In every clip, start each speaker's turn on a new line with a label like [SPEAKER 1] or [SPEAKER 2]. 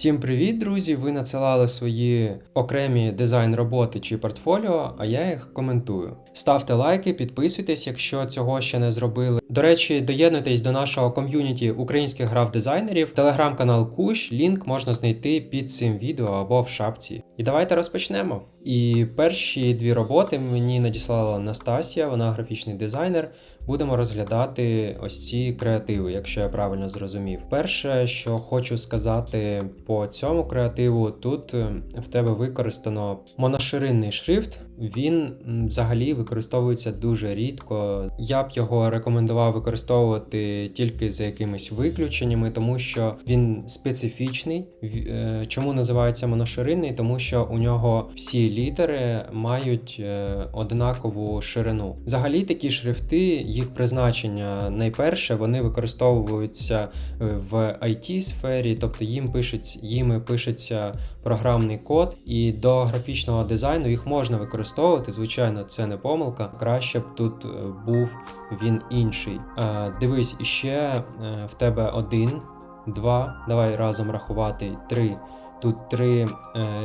[SPEAKER 1] Всім привіт, друзі! Ви надсилали свої окремі дизайн роботи чи портфоліо, а я їх коментую. Ставте лайки, підписуйтесь, якщо цього ще не зробили. До речі, доєднуйтесь до нашого ком'юніті українських граф-дизайнерів. Телеграм-канал Кущ, лінк можна знайти під цим відео або в шапці. І давайте розпочнемо. І перші дві роботи мені надіслала Настасія, вона графічний дизайнер. Будемо розглядати ось ці креативи, якщо я правильно зрозумів. Перше, що хочу сказати по цьому креативу, тут е, в тебе використано моноширинний шрифт. Він взагалі використовується дуже рідко. Я б його рекомендував використовувати тільки за якимись виключеннями, тому що він специфічний. Е, Чому називається моноширинний? Тому що у нього всі літери мають е, однакову ширину. Взагалі такі шрифти, їх призначення найперше, вони використовуються е, в it сфері, тобто їм пишеться, їми пишеться програмний код, і до графічного дизайну їх можна використовувати. Звичайно, це не помилка. Краще б тут е, був він інший. Е, Дивись, іще е, в тебе один, два. Давай разом рахувати три. Тут три е,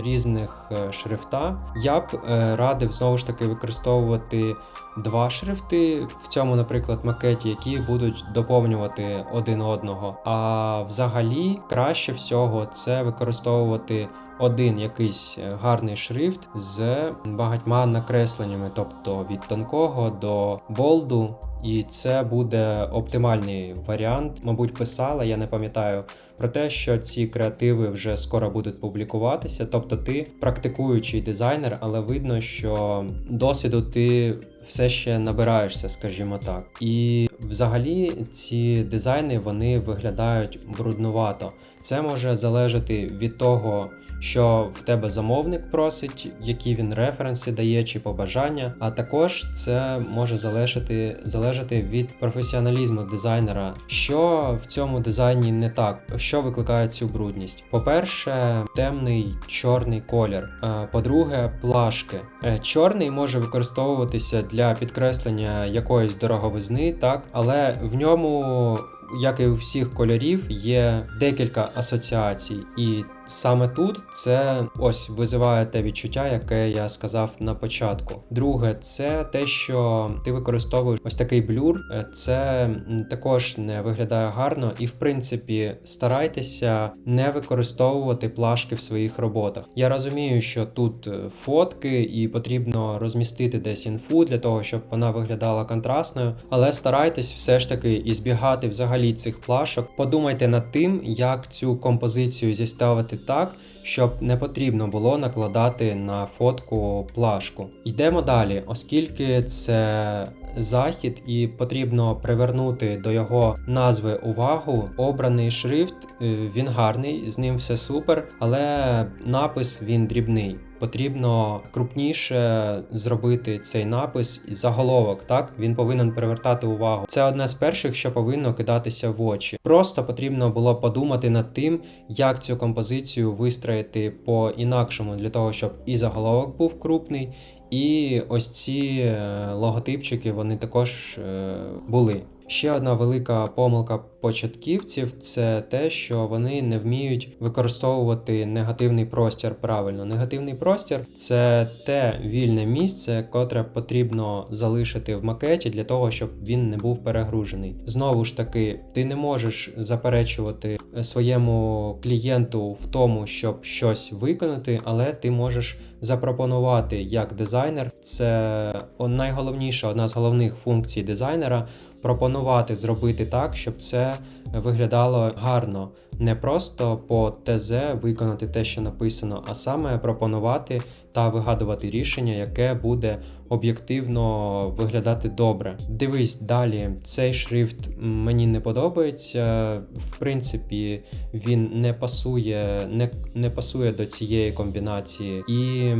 [SPEAKER 1] різних шрифта. Я б е, радив знову ж таки використовувати два шрифти в цьому, наприклад, макеті, які будуть доповнювати один одного. А взагалі краще всього це використовувати один якийсь е, гарний шрифт з багатьма накресленнями, тобто від тонкого до болду. І це буде оптимальний варіант. Мабуть, писала, я не пам'ятаю про те, що ці креативи вже скоро будуть публікуватися. Тобто, ти практикуючий дизайнер, але видно, що досвіду ти все ще набираєшся, скажімо так. І взагалі ці дизайни вони виглядають бруднувато. Це може залежати від того, що в тебе замовник просить, які він референси дає чи побажання. А також це може залежати, залежати від професіоналізму дизайнера, що в цьому дизайні не так, що викликає цю брудність. По-перше, темний чорний колір. По-друге, плашки. Е, Чорний може використовуватися для підкреслення якоїсь дороговизни, так, але в ньому як і у всіх кольорів, є декілька асоціацій, і саме тут це ось визиває те відчуття, яке я сказав на початку. Друге, це те, що ти використовуєш ось такий блюр, е, це також не виглядає гарно, і в принципі старайтеся не використовувати плашки в своїх роботах. Я розумію, що тут е, фотки і потрібно розмістити десь інфу для того, щоб вона виглядала контрастною, але старайтесь все ж таки ізбігати взагалі цих плашок. Подумайте над тим, як цю композицію зіставити так, щоб не потрібно було накладати на фотку плашку. Йдемо далі, оскільки це захід і потрібно привернути до його назви увагу. Обраний шрифт е, він гарний, з ним все супер, але напис він дрібний. Потрібно крупніше зробити цей напис і заголовок. Так він повинен привертати увагу. Це одне з перших, що повинно кидатися в очі. Просто потрібно було подумати над тим, як цю композицію вистроїти по інакшому для того, щоб і заголовок був крупний, і ось ці е, логотипчики вони також е, були. Ще одна велика помилка початківців це те, що вони не вміють використовувати негативний простір правильно. Негативний простір це те вільне місце, котре потрібно залишити в макеті для того, щоб він не був перегружений. Знову ж таки, ти не можеш заперечувати своєму клієнту в тому, щоб щось виконати, але ти можеш запропонувати як дизайнер. Це найголовніша, одна з головних функцій дизайнера пропонувати зробити так, щоб це виглядало гарно. Не просто по ТЗ виконати те, що написано, а саме пропонувати та вигадувати рішення, яке буде об'єктивно виглядати добре. Дивись далі, цей шрифт мені не подобається. В принципі, він не пасує, не, не пасує до цієї комбінації, і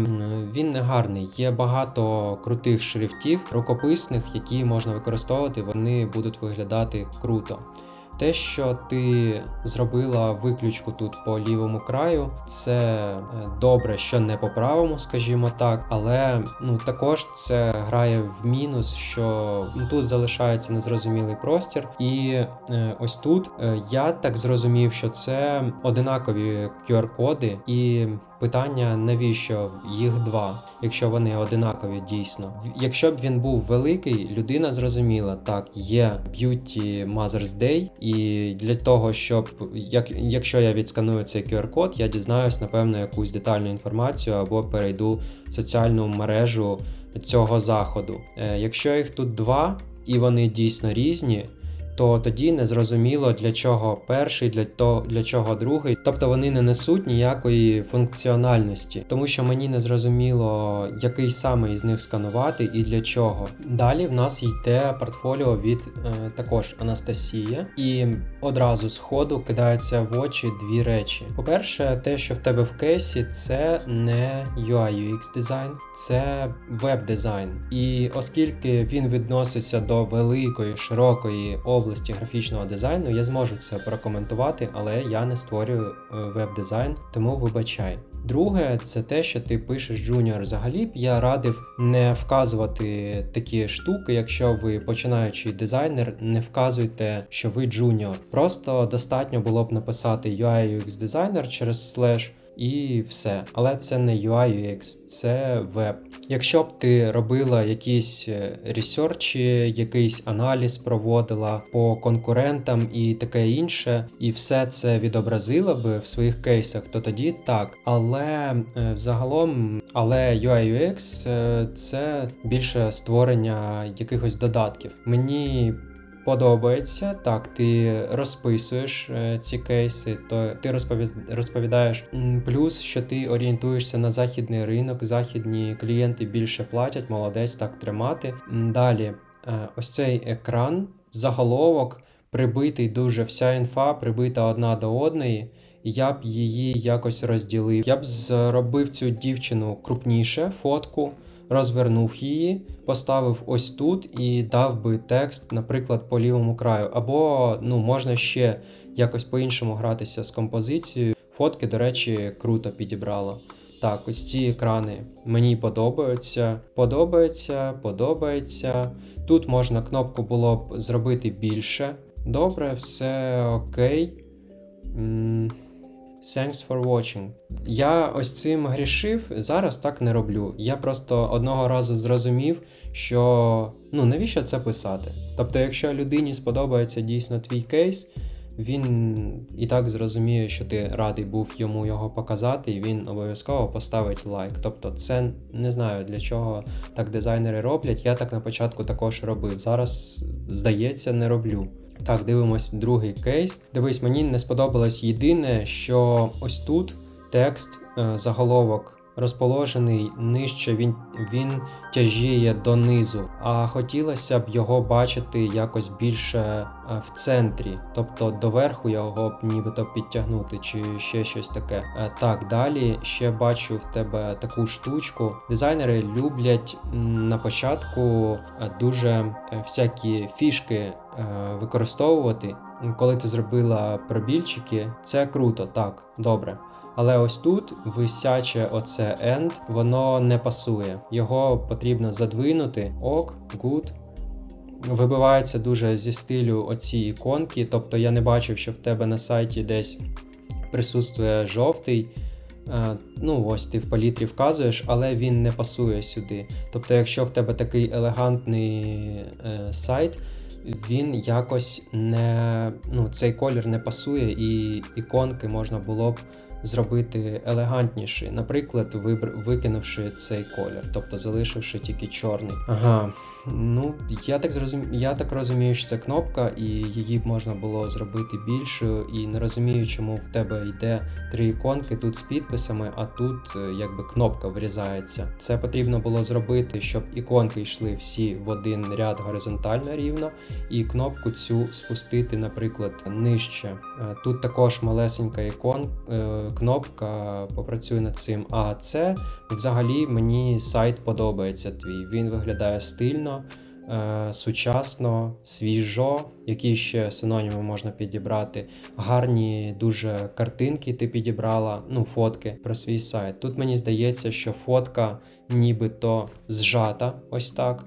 [SPEAKER 1] він не гарний. Є багато крутих шрифтів, рукописних, які можна використовувати, вони будуть виглядати круто. Те, що ти зробила виключку тут по лівому краю, це е, добре, що не по правому, скажімо так, але ну також це грає в мінус, що ну, тут залишається незрозумілий простір, і е, ось тут е, я так зрозумів, що це одинакові QR-коди і. Питання, навіщо їх два, якщо вони одинакові дійсно. Якщо б він був великий, людина зрозуміла, так, є Beauty Mother's Day, і для того, щоб як, якщо я відсканую цей QR-код, я дізнаюсь, напевно, якусь детальну інформацію або перейду в соціальну мережу цього заходу. Е, якщо їх тут два і вони дійсно різні. То тоді не зрозуміло для чого перший, для то для чого другий. Тобто вони не несуть ніякої функціональності, тому що мені не зрозуміло, який саме із них сканувати і для чого. Далі в нас йде портфоліо від е, також Анастасія, і одразу з ходу кидається в очі дві речі. По-перше, те, що в тебе в кейсі, це не UI UX дизайн, це веб-дизайн. І оскільки він відноситься до великої, широкої області графічного дизайну, я зможу це прокоментувати, але я не створюю е, веб-дизайн, тому вибачай. Друге, це те, що ти пишеш джуніор. Взагалі я радив не вказувати такі штуки, якщо ви починаючий дизайнер, не вказуйте, що ви джуніор. Просто достатньо було б написати UI UX дизайнер через слеш. І все, але це не UI UX, це веб. Якщо б ти робила якісь е, ресерчі, якийсь аналіз проводила по конкурентам і таке інше, і все це відобразила би в своїх кейсах, то тоді так. Але е, взагалом, але UI UX е, це більше створення якихось додатків. Мені подобається. Так, ти розписуєш е, ці кейси, то ти розповідаєш. Плюс, що ти орієнтуєшся на західний ринок, західні клієнти більше платять, молодець так тримати. Далі, е, ось цей екран, заголовок, прибитий дуже вся інфа, прибита одна до одної. Я б її якось розділив. Я б зробив цю дівчину крупніше, фотку, розвернув її, поставив ось тут і дав би текст, наприклад, по лівому краю. Або ну, можна ще якось по-іншому гратися з композицією. Фотки, до речі, круто підібрала. Так, ось ці екрани мені подобаються. Подобається, подобається. Тут можна кнопку було б зробити більше. Добре, все окей. М, Thanks for watching. Я ось цим грішив, зараз так не роблю. Я просто одного разу зрозумів, що ну навіщо це писати? Тобто, якщо людині сподобається дійсно твій кейс, він і так зрозуміє, що ти радий був йому його показати, і він обов'язково поставить лайк. Тобто, це не знаю для чого так дизайнери роблять. Я так на початку також робив. Зараз, здається, не роблю. Так, дивимось другий кейс. Дивись, мені не сподобалось єдине, що ось тут текст, е, заголовок розположений нижче, він, він тяжіє донизу, а хотілося б його бачити якось більше е, в центрі, тобто доверху його б нібито підтягнути, чи ще щось таке. Е, Так, далі ще бачу в тебе таку штучку. Дизайнери люблять на початку е, дуже всякі фішки використовувати. Коли ти зробила пробільчики, це круто, так, добре. Але ось тут висяче оце end, воно не пасує. Його потрібно задвинути. Ок, good. Вибивається дуже зі стилю оці іконки. Тобто я не бачив, що в тебе на сайті десь присутствує жовтий. Е, Ну, ось ти в палітрі вказуєш, але він не пасує сюди. Тобто, якщо в тебе такий елегантний е, сайт, він якось не. Ну, цей колір не пасує, і іконки можна було б зробити елегантніший, наприклад, викинувши цей колір, тобто залишивши тільки чорний. Ага, ну я так зрозум... я так розумію, що це кнопка, і її б можна було зробити більшою. І не розумію, чому в тебе йде три іконки тут з підписами, а тут е, якби кнопка врізається. Це потрібно було зробити, щоб іконки йшли всі в один ряд горизонтально рівно, і кнопку цю спустити, наприклад, нижче. Е, Тут також малесенька ікон, е, кнопка попрацює над цим. А це взагалі мені сайт подобається твій. Він виглядає стильно, е, сучасно, свіжо, які ще синоніми можна підібрати. Гарні дуже картинки ти підібрала, ну, фотки про свій сайт. Тут мені здається, що фотка нібито зжата, ось так,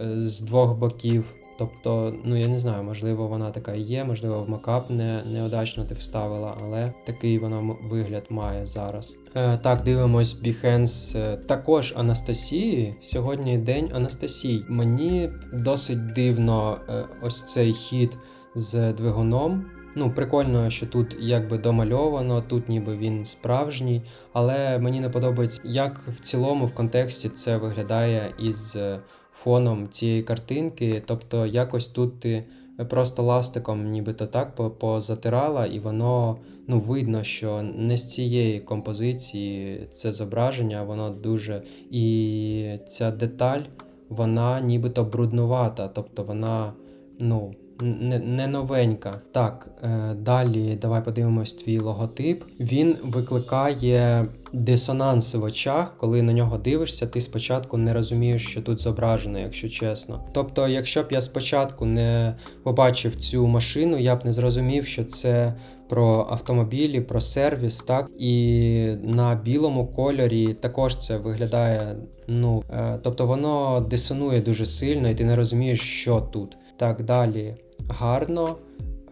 [SPEAKER 1] е, з двох боків. Тобто, ну я не знаю, можливо, вона така і є, можливо, в макап не, неудачно ти вставила, але такий вона вигляд має зараз. Е, так, дивимось Behance е, також Анастасії. Сьогодні день Анастасій. Мені досить дивно е, ось цей хід з двигуном. Ну, прикольно, що тут якби домальовано, тут ніби він справжній, але мені не подобається, як в цілому в контексті це виглядає із е, фоном цієї картинки. Тобто, якось тут ти просто ластиком нібито так позатирала, і воно ну, видно, що не з цієї композиції це зображення, воно дуже. І ця деталь, вона нібито бруднувата, тобто вона, ну. Не, новенька. Так, е, далі давай подивимось твій логотип. Він викликає дисонанс в очах, коли на нього дивишся, ти спочатку не розумієш, що тут зображено, якщо чесно. Тобто, якщо б я спочатку не побачив цю машину, я б не зрозумів, що це про автомобілі, про сервіс, так і на білому кольорі також це виглядає. Ну е, тобто воно дисонує дуже сильно, і ти не розумієш, що тут. Так, далі гарно,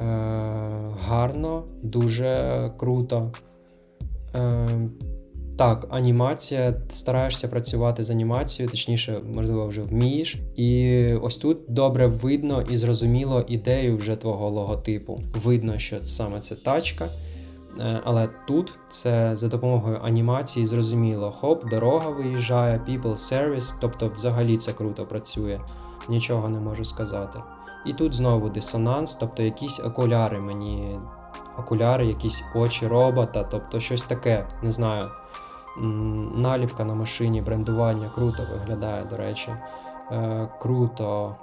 [SPEAKER 1] е, гарно, дуже круто. Е, так, анімація, стараєшся працювати з анімацією, точніше, можливо, вже вмієш. І ось тут добре видно і зрозуміло ідею вже твого логотипу. Видно, що саме це тачка. Е, Але тут це за допомогою анімації зрозуміло. Хоп, дорога виїжджає, people service, тобто взагалі це круто працює. Нічого не можу сказати. І тут знову дисонанс, тобто якісь окуляри мені. Окуляри, якісь очі робота, тобто щось таке, не знаю. Наліпка на машині, брендування круто виглядає, до речі. Е, круто.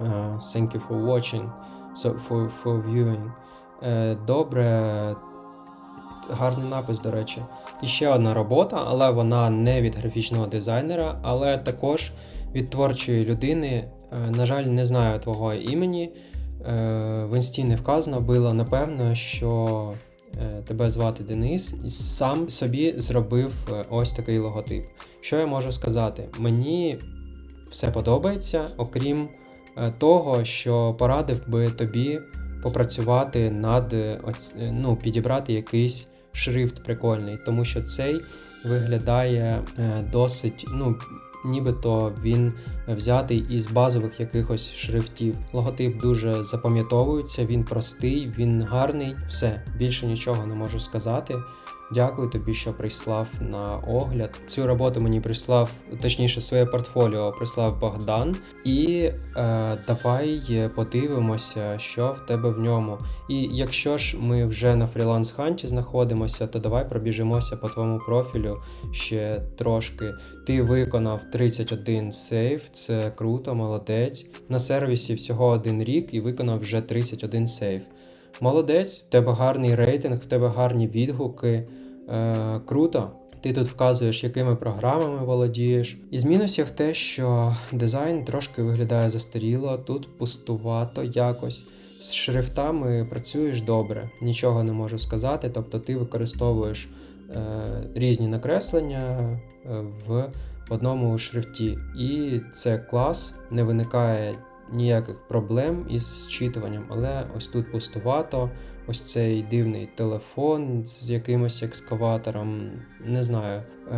[SPEAKER 1] Е, thank you for watching. So, for, for viewing. Е, добре. Гарний напис, до речі. І ще одна робота, але вона не від графічного дизайнера, але також від творчої людини. Е, на жаль, не знаю твого імені. Е, в інсті не вказано було, напевно, що е, тебе звати Денис, і сам собі зробив ось такий логотип. Що я можу сказати? Мені все подобається, окрім того, що порадив би тобі попрацювати над ну, підібрати якийсь шрифт прикольний, тому що цей виглядає досить, ну, нібито він взятий із базових якихось шрифтів. Логотип дуже запам'ятовується, він простий, він гарний. Все, більше нічого не можу сказати. Дякую тобі, що прислав на огляд. Цю роботу мені прислав, точніше, своє портфоліо прислав Богдан. І е, давай подивимося, що в тебе в ньому. І якщо ж ми вже на фріланс ханті знаходимося, то давай пробіжимося по твоєму профілю ще трошки. Ти виконав 31 сейв, це круто, молодець. На сервісі всього один рік і виконав вже 31 сейв. Молодець, в тебе гарний рейтинг, в тебе гарні відгуки. Е, круто. Ти тут вказуєш, якими програмами володієш. Із мінусів те, що дизайн трошки виглядає застаріло, тут пустувато якось. З шрифтами працюєш добре, нічого не можу сказати. Тобто ти використовуєш е, різні накреслення е, в одному шрифті. І це клас, не виникає ніяких проблем із зчитуванням, але ось тут пустувато. Ось цей дивний телефон з якимось екскаватором. Не знаю. Е,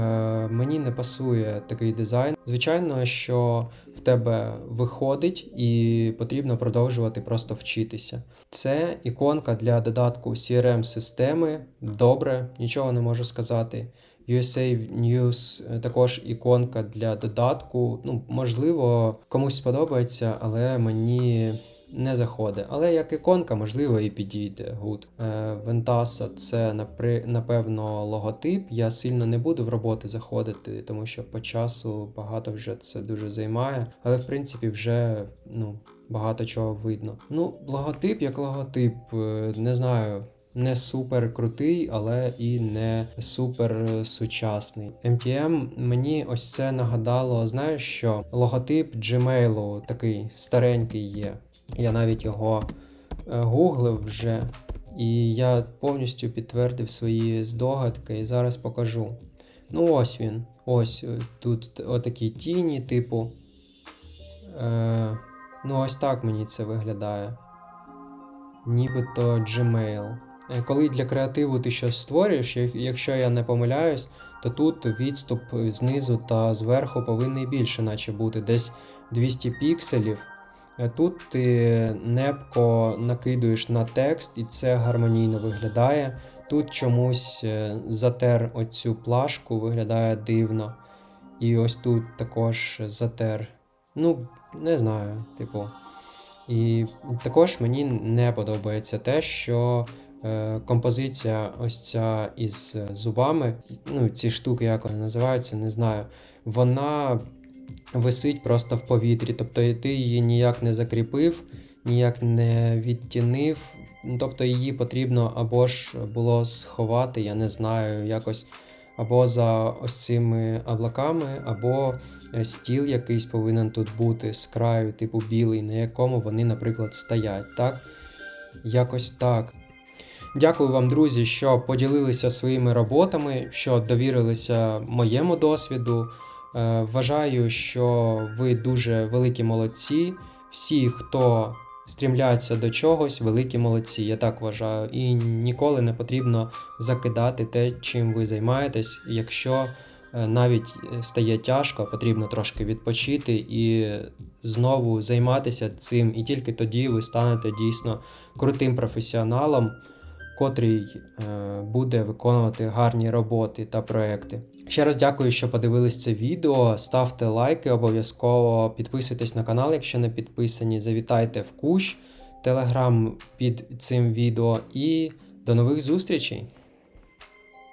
[SPEAKER 1] мені не пасує такий дизайн. Звичайно, що в тебе виходить і потрібно продовжувати просто вчитися. Це іконка для додатку CRM-системи. Добре, нічого не можу сказати. USA News е, також іконка для додатку. Ну, можливо, комусь сподобається, але мені не заходить. Але як іконка, можливо, і підійде. Гуд. Е, Вентаса це напевно логотип. Я сильно не буду в роботи заходити, тому що по часу багато вже це дуже займає. Але в принципі вже ну, багато чого видно. Ну, логотип як логотип, е, не знаю. Не супер крутий, але і не супер сучасний. MTM мені ось це нагадало, знаєш що? Логотип Gmail такий старенький є. Я навіть його е, гуглив вже, і я повністю підтвердив свої здогадки і зараз покажу. Ну, ось він. Ось е, тут отакі тіні, типу. Е, ну, ось так мені це виглядає. Нібито Gmail. Е, Коли для креативу ти щось створюєш, якщо я не помиляюсь, то тут відступ знизу та зверху повинний більше, наче бути десь 200 пікселів. Е, Тут ти непко накидуєш на текст, і це гармонійно виглядає. Тут чомусь е, затер оцю плашку, виглядає дивно. І ось тут також затер. Ну, не знаю, типу. І також мені не подобається те, що композиція ось ця із зубами, ну, ці штуки, як вони називаються, не знаю. Вона висить просто в повітрі. Тобто ти її ніяк не закріпив, ніяк не відтінив. Ну, Тобто її потрібно або ж було сховати, я не знаю, якось або за ось цими облаками, або е, стіл якийсь повинен тут бути з краю, типу білий, на якому вони, наприклад, стоять. Так? Якось так. Дякую вам, друзі, що поділилися своїми роботами, що довірилися моєму досвіду. Е, Вважаю, що ви дуже великі молодці. Всі, хто стрімляться до чогось, великі молодці. Я так вважаю. І ніколи не потрібно закидати те, чим ви займаєтесь. Якщо е, навіть е, стає тяжко, потрібно трошки відпочити і знову займатися цим. І тільки тоді ви станете дійсно крутим професіоналом, котрий е, буде виконувати гарні роботи та проекти. Ще раз дякую, що подивились це відео. Ставте лайки, обов'язково підписуйтесь на канал, якщо не підписані. Завітайте в кущ, телеграм під цим відео і до нових зустрічей!